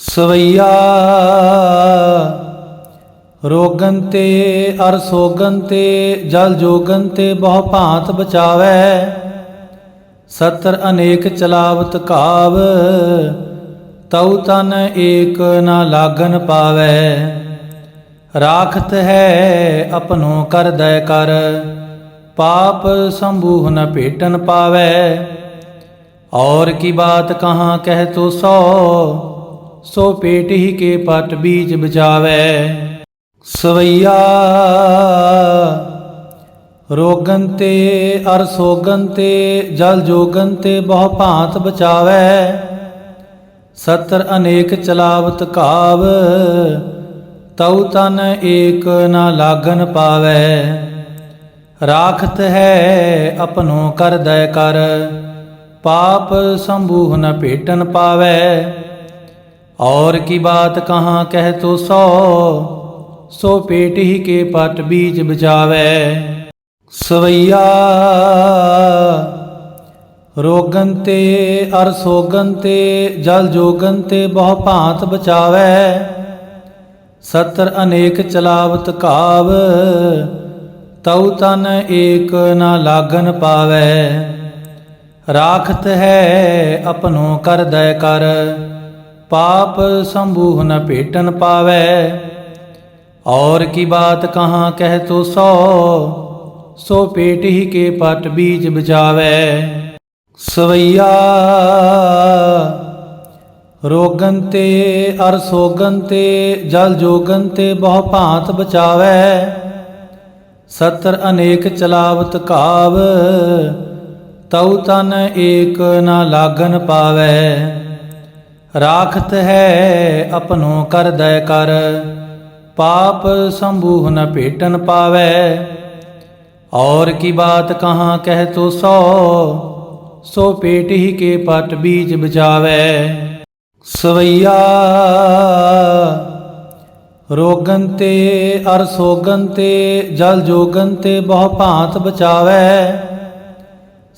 ਸਵਈਆ, ਰੋਗਨ ਤੇ ਅਰ ਸੋਗਨ ਤੇ, ਜਲ ਜੋਗਨ ਤੇ ਬਹੁ ਭਾਂਤ ਬਚਾਵੇ। ਸਤਰ ਅਨੇਕ ਚਲਾਵਤ ਕਾਵ, ਤਉ ਤਨ ਏਕ ਨਾ ਲਾਗਨ ਪਾਵੇ। ਰਾਖਤ ਹੈ ਆਪਣੋ ਕਰ ਦੈ ਕਰ, ਪਾਪ ਸੰਭੂਹ ਨ ਭੇਟਨ ਪਾਵੇ। ਔਰ ਕੀ ਬਾਤ ਕਹਾ ਕਹਿ ਤੋ ਸੋ ਸੋ ਪੇਟ ਹੀ ਕੇ ਪਟ ਬੀਜ ਬਚਾਵੇ। ਸਵਈਆ, ਰੋਗਨ ਤੇ ਅਰ ਸੋਗਨ ਤੇ, ਜਲ ਜੋਗਨ ਤੇ ਬਹੁ ਭਾਂਤ ਬਚਾਵੇ। ਸਤਰ ਅਨੇਕ ਚਲਾਵਤ ਕਾਵ ਤਉ ਤਨ ਏਕ ਨਾ ਲਾਗਨ ਪਾਵੇ। ਰਾਖਤ ਹੈ ਆਪਣੋ ਕਰ ਦਇ ਕਰ, ਪਾਪ ਸੰਭੂਹ ਨ ਭੇਟਨ ਪਾਵੇ। और की बात कहाँ कह तो सौ सो पेट ही के पट बीज बचावै सवैया ਰੋਗਨ ਤੇ ਅਰ ਸੋਗਨ ਤੇ ਜਲ ਜੋਗਨ ਤੇ ਬਹੁ ਭਾਂਤ ਬਚਾਵੈ ਸਤਰ ਅਨੇਕ ਚਲਾਵਤ ਕਾਵ ਤਉ ਤਨ ਏਕ ਨਾ ਲਾਗਨ ਪਾਵੈ ਰਾਖਤ ਹੈ ਆਪਣੋ ਕਰ ਦਇ ਕਰ ਪਾਪ ਸੰਭੂਹ ਨ ਭੇਟਨ ਪਾਵੇ। ਔਰ ਕੀ ਬਾਤ ਕਹਾ ਕਹਿ ਤੋ ਸੋ ਸੋ ਪੇਟ ਹੀ ਕੇ ਪਟ ਬੀਜ ਬਚਾਵੇ। ਸਵਈਆ, ਰੋਗਨ ਤੇ ਅਰ ਸੋਗਨ ਤੇ, ਜਲ ਜੋਗਨ ਤੇ ਬਹੁ ਭਾਂਤ ਬਚਾਵੇ। ਸਤਰ ਅਨੇਕ ਚਲਾਵਤ ਕਾਵ ਤਉ ਤਨ ਏਕ ਨਾ ਲਾਗਨ ਪਾਵੇ। ਰਾਖਤ ਹੈ ਆਪਣੋ ਕਰ ਦਇ ਕਰ, ਪਾਪ ਸੰਭੂ ਨ ਭੇਟਨ ਪਾਵੇ। ਔਰ ਕੀ ਬਾਤ ਕਹਾ ਕਹਿ ਤੋ ਸੋ ਸੋ ਪੇਟ ਹੀ ਕੇ ਪਟ ਬੀਜ ਬਚਾਵੇ ਸਵਈਆ ਰੋਗੰਤੇ ਅਰ ਸੋਗੰਤੇ ਜਲ ਜੋਗੰਤੇ ਬਹੁ ਭਾਂਤ ਬਚਾਵੇ।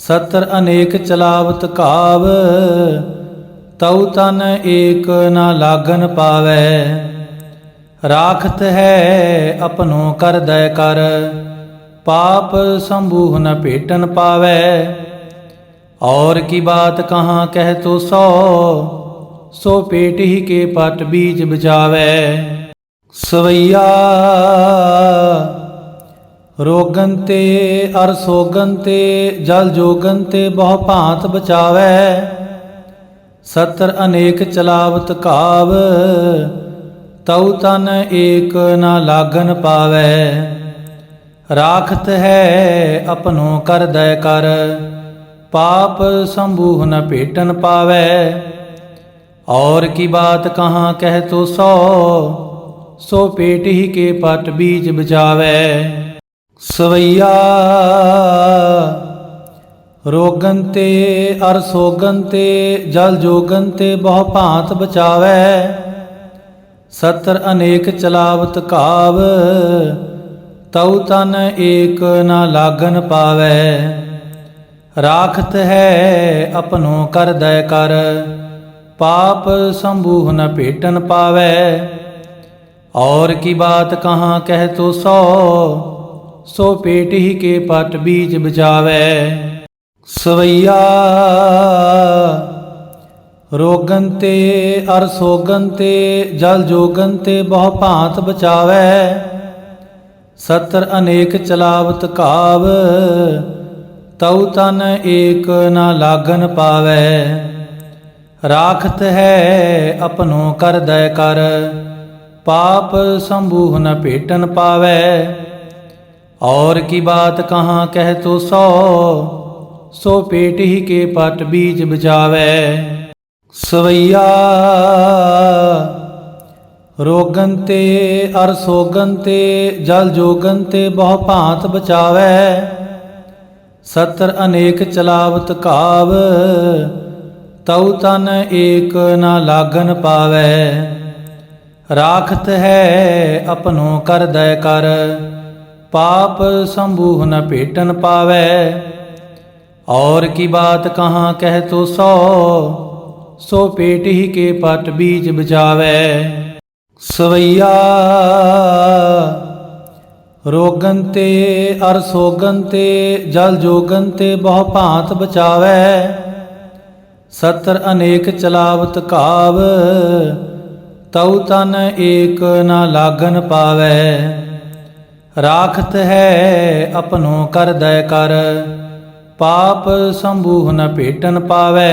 ਸਤਰ ਅਨੇਕ ਚਲਾਵਤ ਕਾਵ ਤਉ ਤਨ ਏਕ ਨਾ ਲਾਗਨ ਪਾਵੈ। ਰਾਖਤ ਹੈ ਆਪਣੋ ਕਰ ਦਇ ਕਰ, ਪਾਪ ਸੰਭੂਹ ਨ ਭੇਟਨ ਪਾਵੇ। ਔਰ ਕੀ ਬਾਤ ਕਹਾ ਕਹਿ ਤੋ ਸੋ ਸੋ ਪੇਟ ਹੀ ਕੇ ਪਟ ਬੀਜ ਬਚਾਵੇ। ਸਵਈਆ, ਰੋਗਨ ਤੇ ਅਰ ਸੋਗਨ ਤੇ, ਜਲ ਜੋਗਨ ਤੇ ਬਹੁ ਭਾਂਤ ਬਚਾਵੇ। ਸਤਰ ਅਨੇਕ ਚਲਾਵਤ ਕਾਵ, ਤਉ ਤਨ ਏਕ ਨਾ ਲਾਗਨ ਪਾਵੈ। ਰਾਖਤ ਹੈ ਆਪਣੋ ਕਰ ਦੈ ਕਰ, ਪਾਪ ਸੰਭੂ ਨ ਭੇਟਨ ਪਾਵੇ। ਔਰ ਕੀ ਬਾਤ ਕਹਾ ਕਹਿ ਤੋ ਸੋ ਸੋ ਪੇਟ ਹੀ ਕੇ ਪਟ ਬੀਜ ਬਚਾਵੇ। ਸਵਈਆ ਰੋਗਨ ਤੇ ਅਰ ਸੋਗਨ ਤੇ ਜਲ ਜੋਗਨ ਤੇ ਬਹੁ ਭਾਂਤ ਬਚਾਵੇ। ਸਤਰ ਅਨੇਕ ਚਲਾਵਤ ਕਾਵ, ਤਉ ਤਨ ਏਕ ਨਾ ਲਾਗਨ ਪਾਵੇ। ਰਾਖਤ ਹੈ ਆਪਣੋ ਕਰ ਦਇ ਕਰ, ਪਾਪ ਸੰਭੂਹ ਨ ਭੇਟਨ ਪਾਵੇ। ਔਰ ਕੀ ਬਾਤ ਕਹਾ ਕਹਿ ਤੋ ਸੋ ਸੋ ਪੇਟ ਹੀ ਕੇ ਪਟ ਬੀਜ ਬਚਾਵੇ। ਸਵਈਆ ਰੋਗਨ ਤੇ ਅਰ ਸੋਗਨ ਤੇ ਜਲ ਜੋਗਨ ਤੇ ਬਹੁ ਭਾਂਤ ਬਚਾਵੇ। ਸਤਰ ਅਨੇਕ ਚਲਾਵਤ ਕਾਵ ਤਉ ਤਨ ਏਕ ਨਾ ਲਾਗਨ ਪਾਵੇ। ਰਾਖਤ ਹੈ ਆਪਣੋ ਕਰ ਦਇ ਕਰ, ਪਾਪ ਸੰਭੂਹ ਨ ਭੇਟਨ ਪਾਵੇ। ਔਰ ਕੀ ਬਾਤ ਕਹਾ ਕਹਿ ਤੋ ਸੋ ਸੋ ਪੇਟ ਹੀ ਕੇ ਪਟ ਬੀਜ ਬਚਾਵੇ। ਸਵਈਆ, ਰੋਗਨ ਤੇ ਅਰ ਸੋਗਨ ਤੇ, ਜਲ ਜੋਗਨ ਤੇ ਬਹੁ ਭਾਂਤ ਬਚਾਵੇ। ਸਤਰ ਅਨੇਕ ਚਲਾਵਤ ਕਾਵ ਤਉ ਤਨ ਏਕ ਨਾ ਲਾਗਨ ਪਾਵੇ। ਰਾਖਤ ਹੈ ਆਪਣੋ ਕਰ ਦਇ ਕਰ, ਪਾਪ ਸੰਭੂਹ ਨ ਭੇਟਨ ਪਾਵੇ। और की बात कहाँ कह तो सौ ਸੋ ਪੇਟ ਹੀ ਕੇ ਪਟ ਬੀਜ ਬਚਾਵੇ ਸਵਈਆ ਰੋਗਨ ਤੇ ਅਰ ਸੋਗਨ ਤੇ ਜਲ ਜੋਗਨ ਤੇ ਬਹੁ ਭਾਂਤ ਬਚਾਵੇ ਸਤਰ ਅਨੇਕ ਚਲਾਵਤ ਕਾਵ ਤਉ ਤਨ ਏਕ ਨਾ ਲਾਗਨ ਪਾਵੇ ਰਾਖਤ ਹੈ ਆਪਨੋ ਕਰ ਦਇ ਕਰ ਪਾਪ ਸੰਭੂਹ ਨ ਭੇਟਨ ਪਾਵੇ।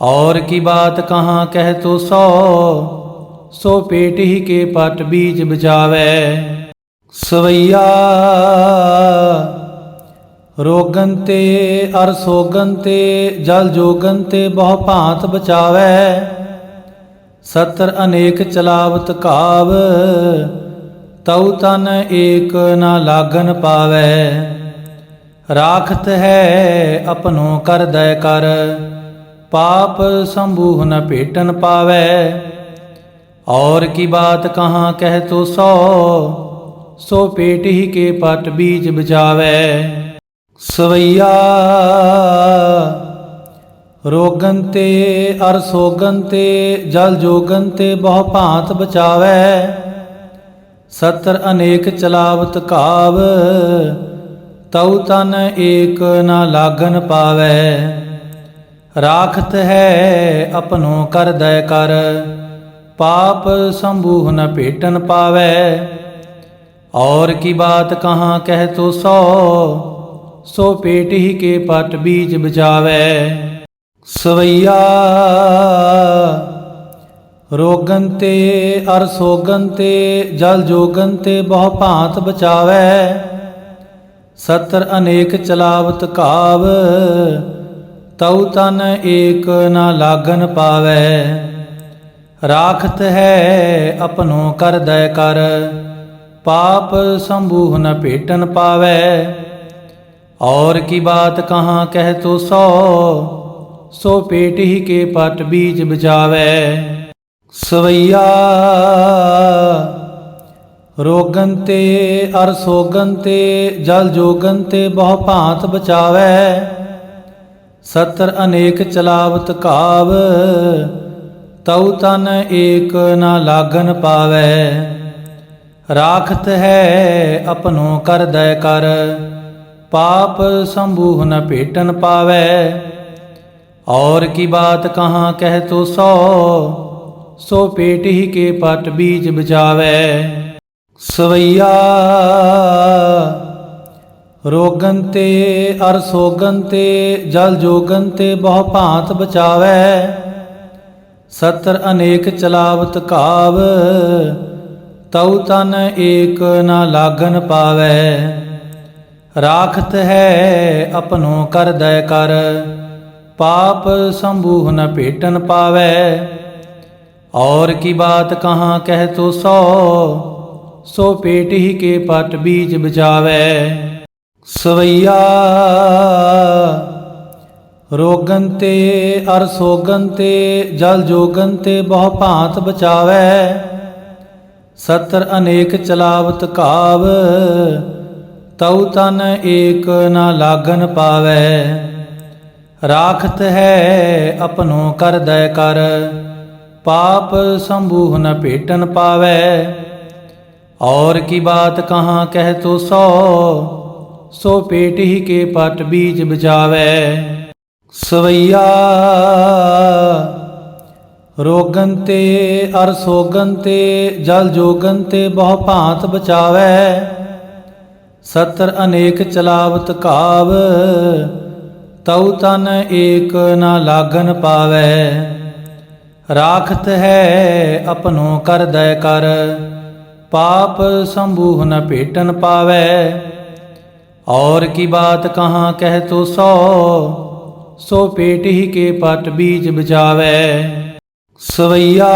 ਔਰ ਕੀ ਬਾਤ ਕਹਾ ਕਹਿ ਤੋ ਸੋ ਸੋ ਪੇਟ ਹੀ ਕੇ ਪਟ ਬੀਜ ਬਚਾਵੇ ਸਵਈਆ ਰੋਗੰਤੇ ਅਰ ਸੋਗੰਤੇ ਜਲ ਜੋਗੰਤੇ ਬਹੁ ਭਾਂਤ ਬਚਾਵੇ। ਸਤਰ ਅਨੇਕ ਚਲਾਵਤ ਕਾਵ ਤਉ ਤਨ ਏਕ ਨਾ ਲਾਗਨ ਪਾਵੇ। ਰਾਖਤ ਹੈ ਆਪਣੋ ਕਰ ਦਇ ਕਰ, ਪਾਪ ਸੰਭੂ ਨ ਭੇਟਨ ਪਾਵੇ। ਔਰ ਕੀ ਬਾਤ ਕਹਾ ਕਹਿ ਤੋ ਸੋ ਸੋ ਪੇਟ ਹੀ ਕੇ ਪਟ ਬੀਜ ਬਚਾਵੇ। ਸਵਈਆ ਰੋਗੰਤੇ ਅਰ ਸੋਗੰਤੇ ਜਲ ਜੋਗਨ ਤੇ ਬਹੁ ਭਾਂਤ ਬਚਾਵੇ। ਸਤਰ ਅਨੇਕ ਚਲਾਵਤ ਕਾਵ ਤਉ ਤਨ ਏਕ ਨਾ ਲਾਗਨ ਪਾਵੇ। ਰਾਖਤ ਹੈ ਆਪਣੋ ਕਰ ਦਇ ਕਰ, ਪਾਪ ਸੰਭੂ ਨ ਭੇਟਨ ਪਾਵੇ। ਔਰ ਕੀ ਬਾਤ ਕਹਾ ਕਹਿ ਤੋ ਸੋ ਸੋ ਪੇਟ ਹੀ ਕੇ ਪਟ ਬੀਜ ਬਚਾਵੇ। ਸਵਈਆ, ਰੋਗਨ ਤੇ ਅਰ ਸੋਗਨ ਤੇ, ਜਲ ਜੋਗਨ ਤੇ ਬਹੁ ਭਾਂਤ ਬਚਾਵੇ। ਸਤਰ ਅਨੇਕ ਚਲਾਵਤ ਕਾਵ, ਤਉ ਤਨ ਏਕ ਨਾ ਲਾਗਨ ਪਾਵੇ। ਰਾਖਤ ਹੈ ਆਪਣੋ ਕਰ ਦੈ ਕਰ, ਪਾਪ ਸੰਭੂਹ ਨ ਭੇਟਨ ਪਾਵੇ। ਔਰ ਕੀ ਬਾਤ ਕਹਾ ਕਹਿ ਤੋ ਸੋ ਸੋ ਪੇਟ ਹੀ ਕੇ ਪਟ ਬੀਜ ਬਚਾਵੇ ਸਵਈਆ ਰੋਗਨ ਤੇ ਅਰ ਸੋਗਨ ਤੇ ਜਲ ਜੋਗਨ ਤੇ ਬਹੁ ਭਾਂਤ ਬਚਾਵੇ। ਸਤਰ ਅਨੇਕ ਚਲਾਵਤ ਕਾਵ ਤਉ ਤਨ ਏਕ ਨਾ ਲਾਗਨ ਪਾਵੇ। ਰਾਖਤ ਹੈ ਆਪਣੋ ਕਰ ਦਇ ਕਰ, ਪਾਪ ਸੰਭੂਹ ਨ ਭੇਟਨ ਪਾਵੇ। ਔਰ ਕੀ ਬਾਤ ਕਹਾ ਕਹਿ ਤੋ ਸੋ ਸੋ ਪੇਟ ਹੀ ਕੇ ਪਟ ਬੀਜ ਬਚਾਵੇ। ਸਵਈਆ। ਰੋਗਨ ਤੇ ਅਰ ਸੋਗਨ ਤੇ, ਜਲ ਜੋਗਨ ਤੇ ਬਹੁ ਭਾਂਤ ਬਚਾਵੇ। ਸਤਰ ਅਨੇਕ ਚਲਾਵਤ ਕਾਵ ਤਉ ਤਨ ਏਕ ਨਾ ਲਾਗਨ ਪਾਵੇ। ਰਾਖਤ ਹੈ ਆਪਣੋ ਕਰ ਦੈ ਕਰ, ਪਾਪ ਸੰਭੂ ਨ ਭੇਟਨ ਪਾਵੇ। ਔਰ ਕੀ ਬਾਤ ਕਹਾ ਕਹਿ ਤੋ ਸੋ ਸੋ ਪੇਟ ਹੀ ਕੇ ਪਟ ਬੀਜ ਬਚਾਵੇ। ਸਵਈਆ, ਰੋਗਨ ਤੇ ਅਰ ਸੋਗਨ ਤੇ, ਜਲ ਜੋਗਨ ਤੇ ਬਹੁ ਭਾਂਤ ਬਚਾਵੇ। ਸਤਰ ਅਨੇਕ ਚਲਾਵਤ ਕਾਵ, ਤਉ ਤਨ ਏਕ ਨਾ ਲਾਗਨ ਪਾਵੇ। ਰਾਖਤ ਹੈ ਆਪਣੋ ਕਰ ਦਇ ਕਰ, ਪਾਪ ਸੰਭੂਹ ਨ ਭੇਟਨ ਪਾਵੇ। और की बात कहाँ कह तो सौ सो पेट ही के पट बीज बचावे सवैया ਰੋਗਨ ਤੇ ਅਰ ਸੋਗਨ ਤੇ ਜਲ ਜੋਗਨ ਤੇ ਬਹੁ ਭਾਂਤ ਬਚਾਵੇ ਸਤਰ ਅਨੇਕ ਚਲਾਵਤ ਕਾਵ ਤਉ ਤਨ ਏਕ ਨਾ ਲਾਗਨ ਪਾਵੇ ਰਾਖਤ ਹੈ ਆਪਨੋ ਕਰ ਦਇ ਕਰ ਪਾਪ ਸੰਭੂਹ ਨ ਭੇਟਨ ਪਾਵੇ। ਔਰ ਕੀ ਬਾਤ ਕਹਾ ਕਹਿ ਤੋ ਸੋ ਸੋ ਪੇਟ ਹੀ ਕੇ ਪਟ ਬੀਜ ਬਚਾਵੇ। ਸਵਈਆ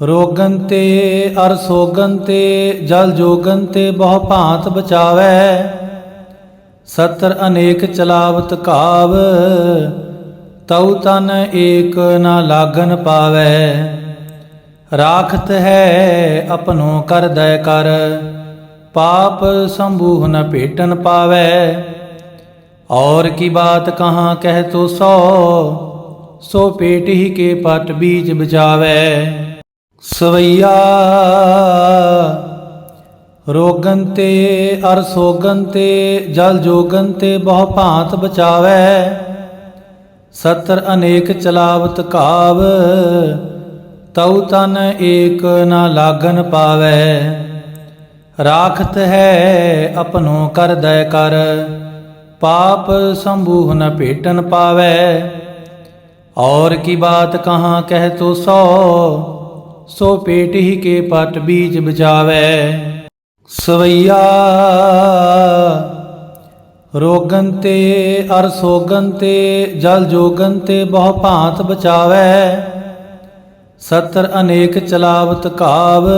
ਰੋਗੰਤੇ ਅਰ ਸੋਗੰਤੇ ਜਲ ਜੋਗੰਤੇ ਬਹੁ ਭਾਂਤ ਬਚਾਵੇ। ਸਤਰ ਅਨੇਕ ਚਲਾਵਤ ਕਾਵ ਤਉ ਤਨ ਏਕ ਨਾ ਲਾਗਨ ਪਾਵੇ। ਰਾਖਤ ਹੈ ਆਪਣੋ ਕਰ ਦਇ ਕਰ, ਪਾਪ ਸੰਭੂ ਨ ਭੇਟਨ ਪਾਵੇ। ਔਰ ਕੀ ਬਾਤ ਕਹਾ ਕਹਿ ਤੋ ਸੋ ਸੋ ਪੇਟ ਹੀ ਕੇ ਪਟ ਬੀਜ ਬਚਾਵੇ। ਸਵਈਆ ਰੋਗੰਤੇ ਅਰ ਸੋਗੰਤੇ ਜਲ ਜੋਗੰਤੇ ਬਹੁ ਭਾਂਤ ਬਚਾਵੇ। ਸਤਰ ਅਨੇਕ ਚਲਾਵਤ ਕਾਵ ਤਉ ਤਨ ਏਕ ਨਾ ਲਾਗਨ ਪਾਵੇ। ਰਾਖਤ ਹੈ ਆਪਣੋ ਕਰ ਦਇ ਕਰ, ਪਾਪ ਸੰਭੂਹ ਨ ਭੇਟਨ ਪਾਵੇ। ਔਰ ਕੀ ਬਾਤ ਕਹਾ ਕਹਿ ਤੋ ਸੋ ਸੋ ਪੇਟ ਹੀ ਕੇ ਪਟ ਬੀਜ ਬਚਾਵੇ ਸਵਈਆ ਰੋਗੰਤੇ ਅਰ ਸੋਗੰਤੇ ਜਲ ਜੋਗੰਤੇ ਬਹੁ ਭਾਂਤ ਬਚਾਵੇ। ਸਤਰ ਅਨੇਕ ਚਲਾਵਤ ਕਾਵ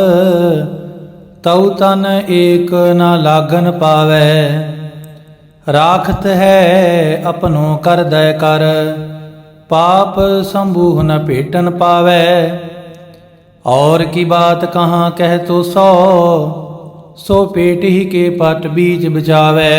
ਤਉ ਤਨ ਏਕ ਨਾ ਲਾਗਨ ਪਾਵੈ। ਰਾਖਤ ਹੈ ਆਪਣੋ ਕਰ ਦੈ ਕਰ, ਪਾਪ ਸੰਭੂਹ ਨ ਭੇਟਨ ਪਾਵੈ। ਔਰ ਕੀ ਬਾਤ ਕਹਾ ਕਹਿ ਤੋ ਸੋ ਸੋ ਪੇਟ ਹੀ ਕੇ ਪਟ ਬੀਜ ਬਚਾਵੇ।